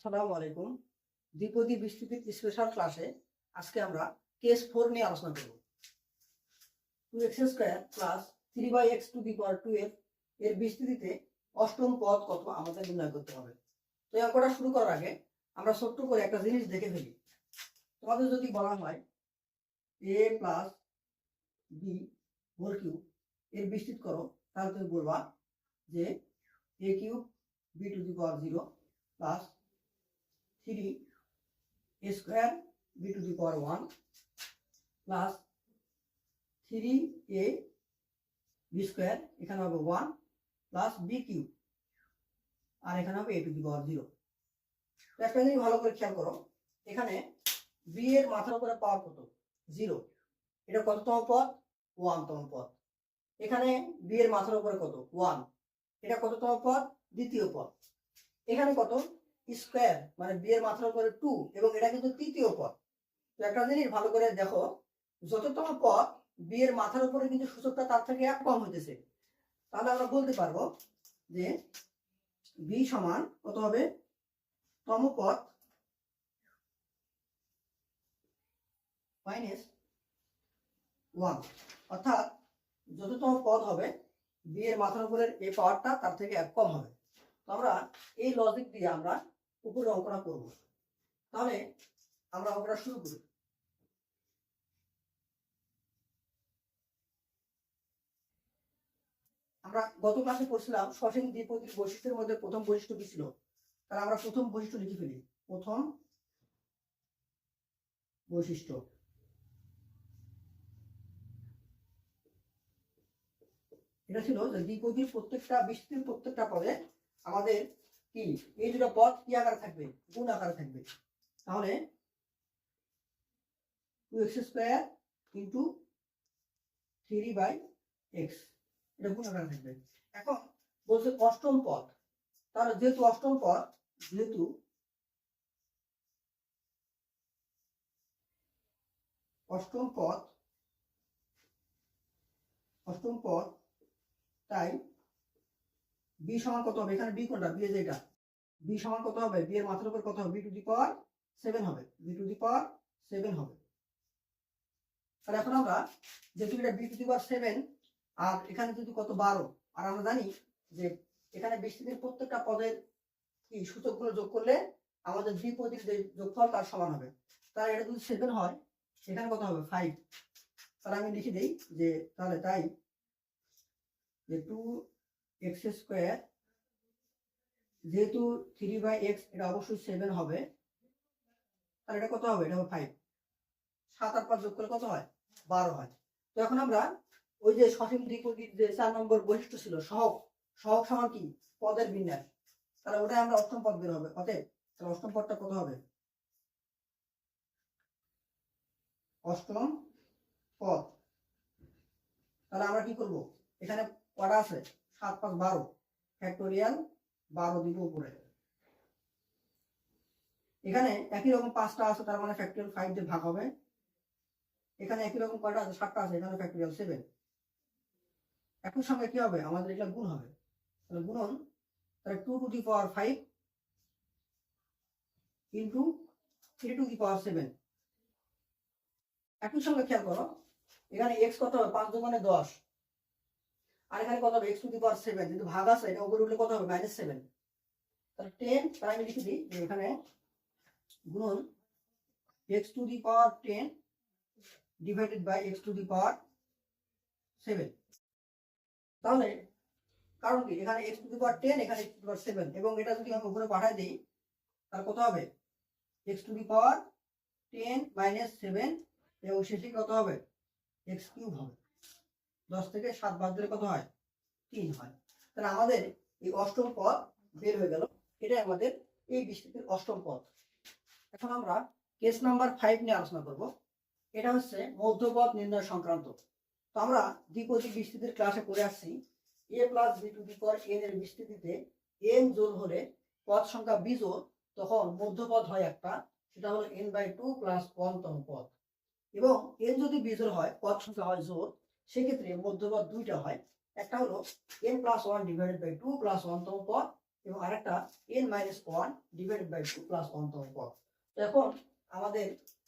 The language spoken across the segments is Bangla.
আসসালামু আলাইকুম। দ্বিপদী বিস্তৃতির স্পেশাল ক্লাসে আজকে আমরা কেস ফোর নিয়ে আলোচনা করব। Two x square plus three by x to the power two F এর বিস্তৃতিতে অষ্টম পদ কত আমাদের নির্ণয় করতে হবে। তো এই অঙ্কটা শুরু করার আগে আমরা ছোট্ট করে একটা জিনিস দেখে ফেলি। তোমাদের যদি বলা হয় A plus B whole cube এর বিস্তৃত করো, তাহলে তুমি বলবা যে A cube B to the power zero plus three square B to the power one plus three A B square এখানে হবে ওয়ান প্লাস বি কিউ আর এখানে হবে এ টু দি পাওয়ার জিরো একটা জিনিস ভালো করে খেয়াল করো, এখানে বি এর মাথার উপরে পাওয়ার কত? জিরো এটা কততম পদ? ওয়ানতম পদ। এখানে বি এর মাথার উপরে কত? ওয়ান এটা কততম পদ? দ্বিতীয় পদ। এখানে কত? স্কোয়ার মানে বি এর মাথার উপরে টু এবং এটা কিন্তু তৃতীয় পদ। তো একটা জিনিস ভালো করে দেখো, যততম পদ বি এর মাথার উপরে কিন্তু সূচকটা তার থেকে এক কম হইতেছে। তাহলে আমরা বলতে পারব যে বি সমান কত হবে? তম পদ মাইনাস ওয়ান অর্থাৎ যততম পদ হবে বি এর মাথার উপরের এই পাওয়ারটা তার থেকে এক কম হবে। তো আমরা এই লজিক দিয়ে আমরা উপরে অঙ্কটা করব। তাহলে আমরা অঙ্কটা শুরু করি। আমরা গত ক্লাসে পড়ছিলাম সসীম দ্বিপদীর বৈশিষ্ট্যের মধ্যে প্রথম বৈশিষ্ট্য কি ছিল? তাহলে আমরা প্রথম বৈশিষ্ট্য লিখে ফেলি। প্রথম বৈশিষ্ট্য। এটা ছিল যে দ্বিপদীর প্রত্যেকটা বিস্তৃতির প্রত্যেকটা পদে আমাদের কি? এই দুটো পদ কি আকারে থাকবে? গুণ আকারে থাকবে। তাহলে two x square into three by x এটা গুণ আকারে থাকবে। এখন বলছে অষ্টম তাহলে যেহেতু অষ্টম পদ, যেহেতু অষ্টম পদ অষ্টম পদ, তাই বি সমান কত হবে? এখানে বি কোনটা? বি এর যেটা বি সমান কত হবে? বি এর মাথার উপর কত হবে? B to the power seven হবে। B to the power seven হবে। তাহলে এখন আমরা যেহেতু এটা B to the power seven আর এখানে যদি কত বারো, আর আমরা জানি যে এখানে বিস্তৃতির প্রত্যেকটা পদের কি সূচকগুলো যোগ করলে আমাদের দ্বিপদীর যে যোগফল তার সমান হবে। তাহলে এটা যদি সেভেন হয় সেখানে কত হবে? ফাইভ তাহলে আমি লিখে দিই যে, তাহলে তাই যে টু এক্স স্কোয়ার, যেহেতু থ্রি বাই এক্স এটা অবশ্যই সেভেন হবে। তাহলে এটা কত হবে? এটা হবে ফাইভ সাত আর পাঁচ যোগ করলে কত হয়? বারো হয়। তো এখন আমরা ওই যে সসীম দ্বিপদীর যে চার নম্বর বৈশিষ্ট্য ছিল সহক সহক সমান কি? পদের বিন্যাস। তাহলে ওটাই আমরা অষ্টম পদ বের হবে। অতএব তাহলে অষ্টম পদটা কত হবে? অষ্টম পদ। তাহলে আমরা কি করব? এখানে কটা আছে? সাত পাঁচ বারো। ফ্যাক্টোরিয়াল বারো দিব উপরে। এখানে একই রকম পাঁচটা আছে, তার মানে ফ্যাক্টোরিয়াল ফাইভ দিয়ে ভাগ হবে। এখানে একই রকম কয়টা আছে? সাতটা আছে, এখানে ফ্যাক্টোরিয়াল সেভেন একই সঙ্গে কি হবে? আমাদের এটা গুণ হবে। তাহলে গুণন, তাহলে two to the power five into three to the power seven একই সঙ্গে খেয়াল করো, এখানে এক্স কত হবে? পাঁচ দোকানে দশ। আর এখানে কত হবে? X to the power seven কিন্তু ভাগ আছে, এটা উপরে উঠলে কত হবে? মাইনাস সেভেন তাহলে টেন তাহলে আমি লিখে দিই যে এখানে গুণন x to the power ten divided by x to the power seven তাহলে কারণ কি? এখানে x to the power ten এখানে x to the power seven এবং এটা যদি আমি উপরে পাঠাই দিই, তাহলে কত হবে? X to the power ten minus seven এবং শেষে কত হবে? এক্স কিউব হবে। দশ থেকে সাত বাদ দিলে কত হয়? তিন হয়। তাহলে আমাদের এই অষ্টম পদ বের হয়ে গেল। এটাই আমাদের এই বিস্তৃতির অষ্টম পদ। এখন আমরা কেস নাম্বার ফাইভ নিয়ে আলোচনা করব। এটা হচ্ছে মধ্যপদ নির্ণয় সংক্রান্ত। তো আমরা দ্বিপদী বিস্তৃতির ক্লাসে করে আসছি। A plus b to the power n এর বিস্তৃতিতে এন জোর হলে পদ সংখ্যা বিজোড় তখন মধ্যপদ হয় একটা। সেটা হলো এন বাই টু প্লাস ওয়ানতম পদ। এবং এন যদি বিজোড় হয়, পদ সংখ্যা হয় জোর সেক্ষেত্রে মধ্যপদ দুইটা হয়। একটা হলো n plus one divided by two plus ওয়ানতম পদ এবং আরেকটা n minus one divided by two plus one তম পদ এখন আমাদের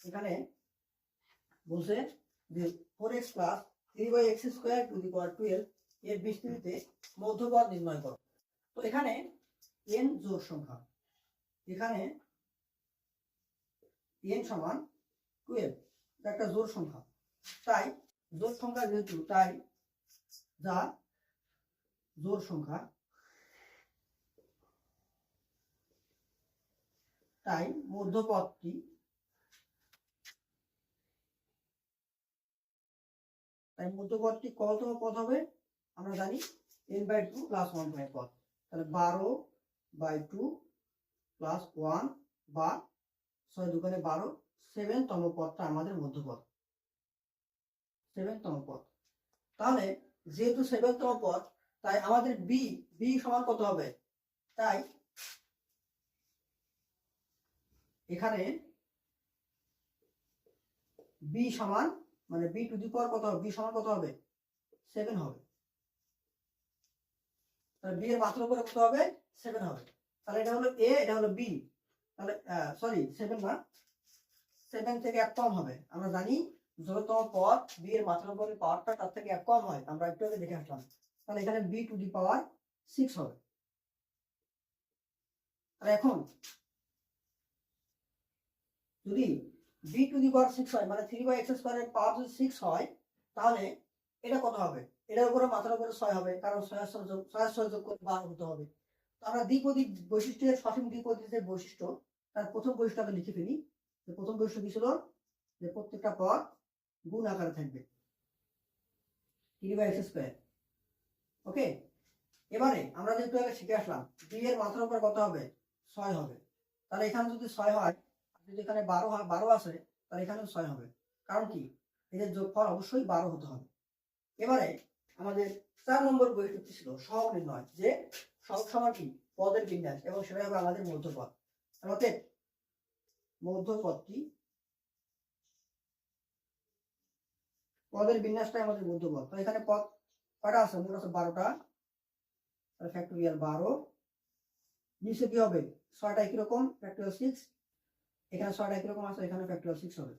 এখানে বলছে যে four x plus three by x square to the power twelve এর বিস্তৃতিতে মধ্যপদ নির্ণয় করো। তো এখানে এন জোড় সংখ্যা। এখানে এন সমান টুয়েলভ একটা জোড় সংখ্যা। তাই জোড় সংখ্যা যেহেতু, তাই যা জোড় সংখ্যা, তাই মধ্যপথটি তাই মধ্যপদটি কততম পথ হবে? আমরা জানি n by two plus one by পথ তাহলে বারো বাই টু প্লাস ওয়ান বা ছয় দোকানে বারো সেভেনতম পথটা আমাদের মধ্যপদ সেভেনতম পদ। তাহলে যেহেতু সেভেনতম পদ, তাই আমাদের বি বি সমান কত হবে? তাই এখানে বি সমান মানে বি টু দি পাওয়ার কত হবে? বি সমান কত হবে? সেভেন হবে। বি এর মাত্রার উপরে কত হবে? সেভেন হবে। তাহলে এটা হলো এ এটা হলো বি তাহলে সরি সেভেন না সেভেন থেকে এক কম হবে। আমরা জানি যততম পদ বি এর মাত্রার উপরে পাওয়ারটা তার থেকে এক কম হয়, আমরা একটু আগে দেখে আসলাম। তাহলে এখানে b to the power six হবে। আর এখন, যদি b to the power six হয় মানে থ্রি বাই এক্স স্কোয়ারের পাওয়ার যদি সিক্স হয়, তাহলে এটা কত হবে? এটার উপরে মাথার উপরে ছয় হবে, কারণ ছয় সহযোগ ছয় সহযোগ করে বারো হতে হবে। তো আমরা দ্বিপদী বৈশিষ্ট্যের সঠিক দ্বিপদীদের বৈশিষ্ট্য, তার প্রথম বৈশিষ্ট্যটা লিখে ফেলি। যে প্রথম বৈশিষ্ট্য কি ছিল? যে প্রত্যেকটা পদ গুণ আকারে থাকবে। Three by x square okay এবারে আমরা যেহেতু আগে শিখে আসলাম বি এর মাথার উপর কত হবে? ছয় হবে। তাহলে এখানে যদি ছয় হয় যদি এখানে বারো বারো আসে তাহলে এখানেও ছয় হবে। কারণ কি? এদের যোগফল অবশ্যই বারো হতে হবে। এবারে আমাদের চার নম্বর বৈশিষ্ট্য ছিল সহগ নির্ণয়, যে সহগ সমান কি? পদের বিন্যাস, এবং সেটা হবে আমাদের মধ্যপদ। অতএব মধ্যপদটি পদের বিন্যাসটাই আমাদের মধ্যপদ তো এখানে পদ কয়টা আছে? মোট আছে বারোটা। ফ্যাক্টোরিয়াল বারো। নিচে কি হবে? ছয়টা কীরকম? ফ্যাক্টোরিয়াল সিক্স এখানে ছয়টা কীরকম আছে? এখানে ফ্যাক্টোরিয়াল সিক্স হবে।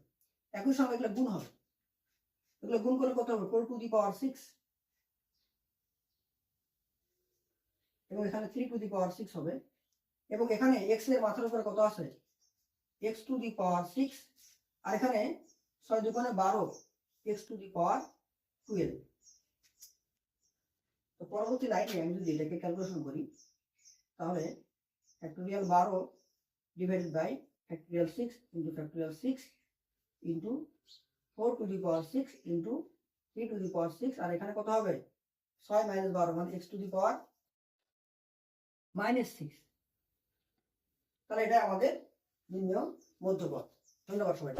একই সঙ্গে এগুলো গুণ হবে। এগুলো গুণ করলে কত হবে? Four to the power six এবং এখানে three to the power six হবে। এবং এখানে এক্সের মাথার উপরে কত আছে? X to the power six আর এখানে ছয় দোকানে বারো। X to the power twelve তো পরবর্তী লাইনে আমি যদি এটাকে ক্যালকুলেশন করি, তাহলে ফ্যাক্টোরিয়াল বারো divided by factorial six into factorial six into four to the power six into three to the power six আর এখানে কত হবে? ছয় মাইনাস বারো মানে x to the power minus six তাহলে এটা আমাদের নিম্ন মধ্যপথ। ধন্যবাদ সবাই